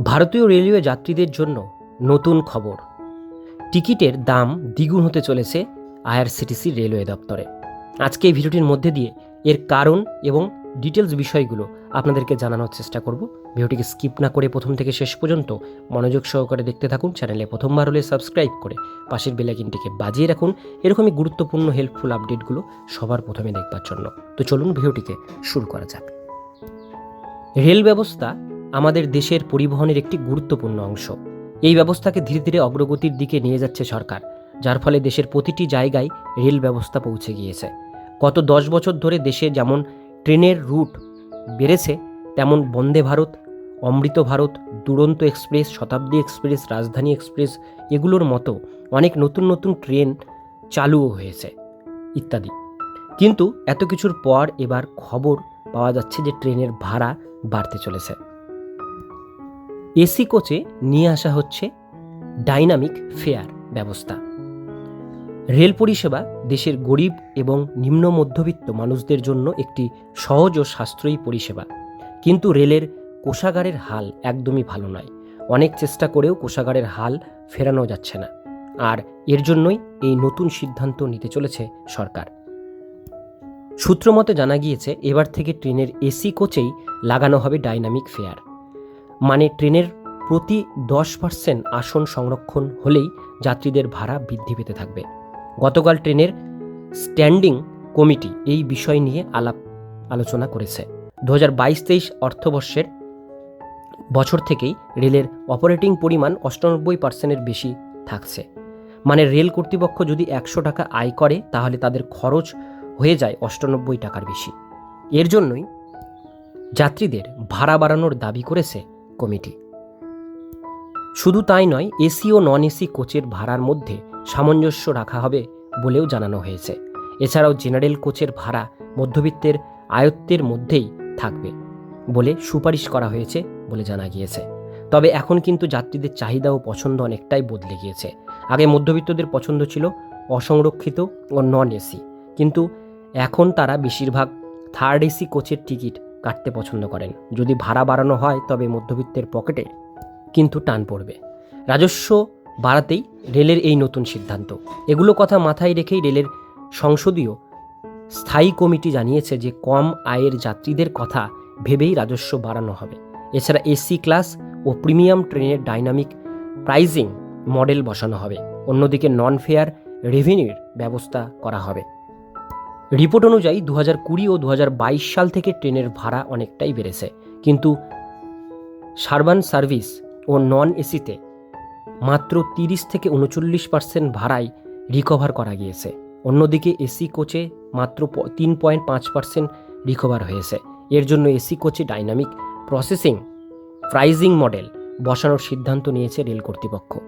ভারতীয় রেলওয়ে যাত্রীদের জন্য নতুন খবর। টিকিটের দাম দ্বিগুণ হতে চলেছে আইআরসিটিসি রেলওয়ে দপ্তরে। আজকে এই ভিডিওটির মধ্যে দিয়ে এর কারণ এবং ডিটেলস বিষয়গুলো আপনাদেরকে জানানোর চেষ্টা করব। ভিডিওটিকে স্কিপ না করে প্রথম থেকে শেষ পর্যন্ত মনোযোগ সহকারে দেখতে থাকুন, চ্যানেলে প্রথমবার হলে সাবস্ক্রাইব করে পাশের বেলাইকিনটিকে বাজিয়ে রাখুন। এরকমই গুরুত্বপূর্ণ হেল্পফুল আপডেটগুলো সবার প্রথমে দেখবার জন্য। তো চলুন ভিডিওটিকে শুরু করা যাক। রেল ব্যবস্থা আমাদের দেশের পরিবহনের একটি গুরুত্বপূর্ণ অংশ। এই ব্যবস্থাকে ধীরে ধীরে অগ্রগতির দিকে নিয়ে যাচ্ছে সরকার, যার ফলে দেশের প্রতিটি জায়গায় রেল ব্যবস্থা পৌঁছে গিয়েছে। গত দশ বছর ধরে দেশে যেমন ট্রেনের রুট বেড়েছে, তেমন বন্দে ভারত, অমৃত ভারত, দুরন্ত এক্সপ্রেস, শতাব্দী এক্সপ্রেস, রাজধানী এক্সপ্রেস এগুলোর মতো অনেক নতুন নতুন ট্রেন চালুও হয়েছে ইত্যাদি। কিন্তু এত কিছুর পর এবার খবর পাওয়া যাচ্ছে যে ট্রেনের ভাড়া বাড়তে চলেছে। এসি কোচে নিয়ে আসা হচ্ছে ডাইনামিক ফেয়ার ব্যবস্থা। রেল পরিষেবা দেশের গরিব এবং নিম্ন মধ্যবিত্ত মানুষদের জন্য একটি সহজ ও সাশ্রয়ী পরিষেবা। কিন্তু রেলের কোষাগারের হাল একদমই ভালো নয়। অনেক চেষ্টা করেও কোষাগারের হাল ফেরানো যাচ্ছে না। আর এর জন্যই এই নতুন সিদ্ধান্ত নিতে চলেছে সরকার। সূত্রমতে জানা গিয়েছে, এবার থেকে ট্রেনের এসি কোচেই লাগানো হবে ডাইনামিক ফেয়ার। মানে ট্রেনের প্রতি দশ পার্সেন্ট আসন সংরক্ষণ হলেই যাত্রীদের ভাড়া বৃদ্ধি পেতে থাকবে। গতকাল ট্রেনের স্ট্যান্ডিং কমিটি এই বিষয় নিয়ে আলাপ আলোচনা করেছে। দু হাজার বাইশ তেইশ অর্থবর্ষের বছর থেকেই রেলের অপারেটিং পরিমাণ অষ্টানব্বই পার্সেন্টের বেশি থাকছে। মানে রেল কর্তৃপক্ষ যদি একশো টাকা আয় করে, তাহলে তাদের খরচ হয়ে যায় অষ্টানব্বই টাকার বেশি। এর জন্যই যাত্রীদের ভাড়া বাড়ানোর দাবি করেছে কমিটি। শুধু তাই নয়, এসি ও নন এসি কোচের ভাড়ার মধ্যে সামঞ্জস্য রাখা হবে বলেও জানানো হয়েছে। এছাড়াও জেনারেল কোচের ভাড়া মধ্যবিত্তের আয়ত্তের মধ্যেই থাকবে বলে সুপারিশ করা হয়েছে বলে জানা গিয়েছে। তবে এখন কিন্তু যাত্রীদের চাহিদা ও পছন্দ অনেকটাই বদলে গিয়েছে। আগে মধ্যবিত্তদের পছন্দ ছিল অসংরক্ষিত ও নন এসি কিন্তু এখন তারা বেশিরভাগ থার্ড এসি কোচের টিকিট কাটতে পছন্দ করেন। যদি ভাড়া বাড়ানো হয়, তবে মধ্যবিত্তের পকেটে কিন্তু টান পড়বে। রাজস্ব বাড়াতেই রেলের এই নতুন সিদ্ধান্ত। এগুলো কথা মাথায় রেখেই রেলের সংসদীয় স্থায়ী কমিটি জানিয়েছে যে, কম আয়ের যাত্রীদের কথা ভেবেই রাজস্ব বাড়ানো হবে। এছাড়া এসি ক্লাস ও প্রিমিয়াম ট্রেনের ডাইনামিক প্রাইজিং মডেল বসানো হবে। অন্যদিকে নন ফেয়ার রেভিনিউর ব্যবস্থা করা হবে। রিপোর্ট অনুযায়ী দু হাজার কুড়ি ও দু হাজার বাইশ সাল থেকে ট্রেনের ভাড়া অনেকটাই বেড়েছে। কিন্তু সার্বান সার্ভিস ও নন এসিতে মাত্র তিরিশ থেকে উনচল্লিশ পার্সেন্ট ভাড়াই রিকভার করা গিয়েছে। অন্যদিকে এসি কোচে মাত্র তিন পয়েন্ট পাঁচ পার্সেন্ট রিকভার হয়েছে। এর জন্য এসি কোচে ডাইনামিক প্রসেসিং, প্রাইজিং মডেল বসানোর সিদ্ধান্ত নিয়েছে রেল কর্তৃপক্ষ।